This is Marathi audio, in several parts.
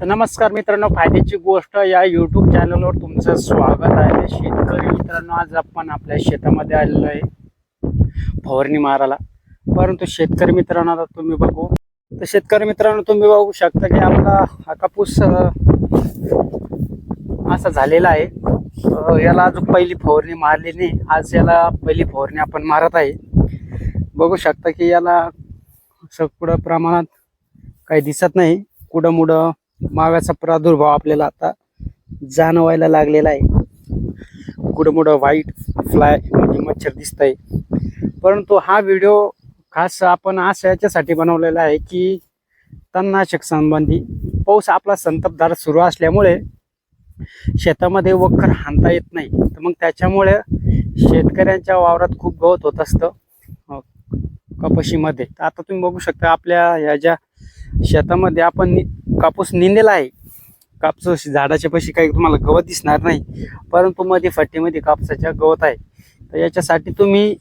तर नमस्कार मित्रांनो फायद्याची गोष्ट या युट्यूब चॅनलवर तुमचं स्वागत आहे. शेतकरी मित्रांनो आज आपण आपल्या शेतामध्ये आलेलो आहे फवारणी मारायला. परंतु शेतकरी मित्रांनो आता तुम्ही बघू. तर शेतकरी मित्रांनो तुम्ही बघू शकता की आपला हा कापूस असा झालेला आहे. याला अजून पहिली फवारणी मारली नाही. आज याला पहिली फवारणी आपण मारत आहे. बघू शकता की याला सगळं प्रमाणात काही दिसत नाही. कुठं मुडं माव्याचा प्रादुर्भाव आपल्याला आता जाणवायला लागलेला आहे. कुठं मुडं व्हाईट फ्लाय म्हणजे मच्छर दिसत आहे परंतु हा व्हिडिओ खास आपण असं याच्यासाठी बनवलेला आहे की तणनाशक संबंधी पाऊस आपला संतपधार सुरू असल्यामुळे शेतामध्ये वखर हाणता येत नाही. तर मग त्याच्यामुळे शेतकऱ्यांच्या वावरात खूप गवत होत असतं कपाशीमध्ये. तर आता तुम्ही बघू शकता आपल्या ह्या ज्या शेतामध्ये आपण कापूस निंदेला आहे. कापूस झाडाच्या पैसे काही तुम्हाला गवत दिसणार नाही. परंतु मध्ये फट्टीमध्ये कापसाच्या गवत आहे. तर याच्यासाठी तुम्ही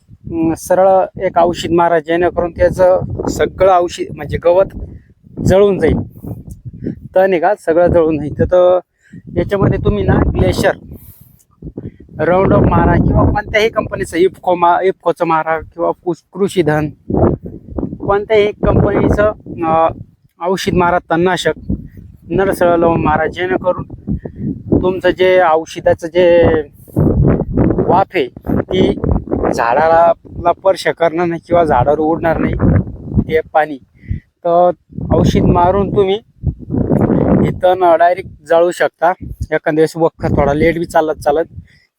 सरळ एक औषध मारा जेणेकरून त्याचं सगळं औषध म्हणजे गवत जळून जाईल. तण आहे का? सगळं जळून जाईल. तर याच्यामध्ये तुम्ही ना ग्लेशर राऊंड अप मारा किंवा कोणत्याही कंपनीचं इफको मा इफकोचं मारा किंवा कृषी कृषीधन कोणत्याही कंपनीचं औषध मारा तणनाशक नरसळ लावून मारा जेणेकरून तुमचं जे औषधाचं जे वाफ आहे ती झाडाला स्पर्श करणार नाही किंवा झाडावर उडणार नाही ते पाणी. तर औषध मारून तुम्ही हे तण डायरेक्ट जाळू शकता. एखाद्या वेळेस वखर थोडा लेट बी चालत चालत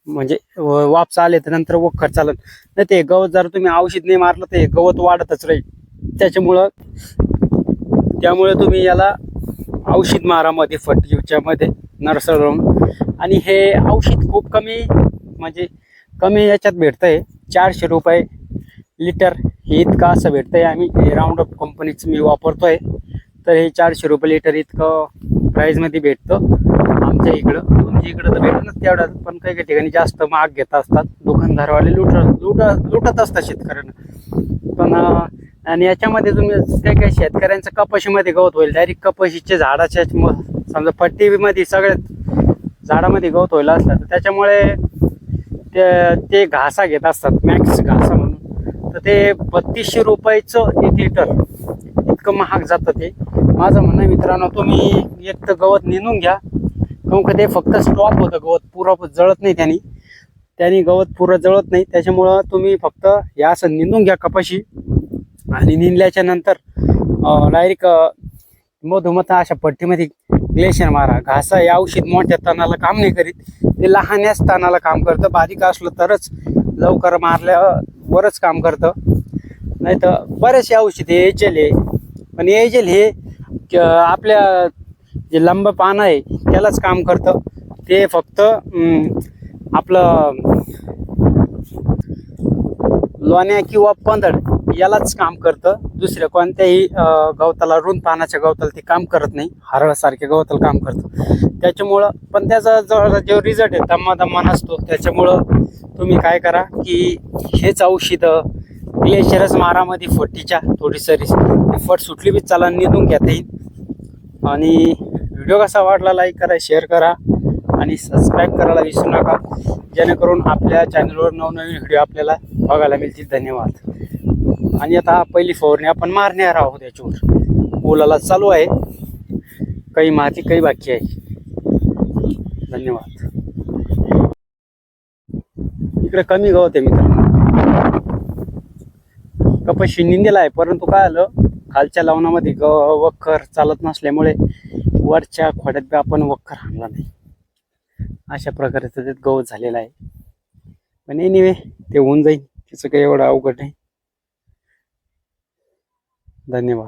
म्हणजे वाप वाफ चालेल तर नंतर वखर चालत. नाही ते गवत जर तुम्ही औषध नाही मारलं तर हे गवत वाढतच राहील. त्याच्यामुळं त्यामुळे तुम्ही याला औषध मारामध्ये फटजीवच्यामध्ये फटीच्या लावून आणि हे औषध खूप कमी म्हणजे कमी याच्यात भेटतं आहे चारशे रुपये लिटर हे इतकं असं भेटतं आहे आम्ही हे राऊंड अप कंपनीचं मी वापरतो आहे तर हे चारशे रुपये लिटर इतकं प्राईजमध्ये भेटतं आमच्या इकडं. तुमच्या इकडं तर भेटतच तेवढं. पण काही काही ठिकाणी जास्त महाग घेत असतात. दुकानदारवाले लुट लुट लुटत असतात शेतकऱ्यांना. पण आणि याच्यामध्ये तुम्ही काही काही शेतकऱ्यांचं कपाशीमध्ये गवत होईल डायरेक्ट कपाशीचे झाडाच्या समजा पट्टीमध्ये सगळ्यात झाडामध्ये गवत व्हायला असलं तर त्याच्यामुळे ते ते घासा घेत असतात मॅक्स घासा म्हणून. तर ते बत्तीसशे रुपयाचं एक लिटर इतकं महाग जातं ते. माझं म्हणणं मित्रांनो तुम्ही एक तर गवत निंदून घ्या. काहून का ते फक्त स्टॉप होतं गवत पुरं जळत नाही त्यांनी. त्यांनी गवत पुरं जळत नाही त्याच्यामुळं तुम्ही फक्त या असं निंदून घ्या कपाशी. आणि निंदल्याच्या नंतर डायरेक्ट मधोमध अशा पट्टीमध्ये ग्लेशियर मारा. घासा हे औषध मोठ्या तणाला काम नाही करीत. ते लहानच तणाला काम करतं. बारीक असलं तरच लवकर मारल्यावरच काम करतं. नाही तर बरेचसे औषध हे एजल आहे. पण एजल हे क- आपल्या जे लंब पानं आहे त्यालाच काम करतं. ते फक्त आपलं लोण्या किंवा पंधड यालाच काम करतं. दुसऱ्या कोणत्याही गवताला रुंद पानाच्या गवताला ते काम करत नाही. हरळसारख्या गवताला काम करतं. त्याच्यामुळं पण त्याचा जो जो रिझल्ट आहे दम्मा दम्मा नसतो. त्याच्यामुळं तुम्ही काय करा की हेच औषधं ग्लेशियरच मारामध्ये फटीच्या थोडी सरी फट सुटली बी चाला निधून घेता येईल. आणि व्हिडिओ कसा वाटला लाईक करा शेअर करा. आणि सबस्क्राईब करायला विसरू नका. जेणेकरून आपल्या चॅनलवर नवनवीन व्हिडिओ आपल्याला बघायला मिळतील. धन्यवाद. आणि आता पहिली फवारणी आपण मारणार आहोत याच्यावर. ओलाला चालू आहे. काही माती काही बाकी आहे. धन्यवाद. इकडे कमी गवत आहे मित्र कपाशी निंदेला आहे परंतु काय आलं? खालच्या लावणामध्ये ग वखर चालत नसल्यामुळे वरच्या खोड्यात बी आपण वखर आणला नाही. अशा प्रकारे त्याच्यात गवत झालेला आहे. पण एनिवे ते होऊन जाईल. त्याचं काही एवढं अवघड नाही. धन्यवाद.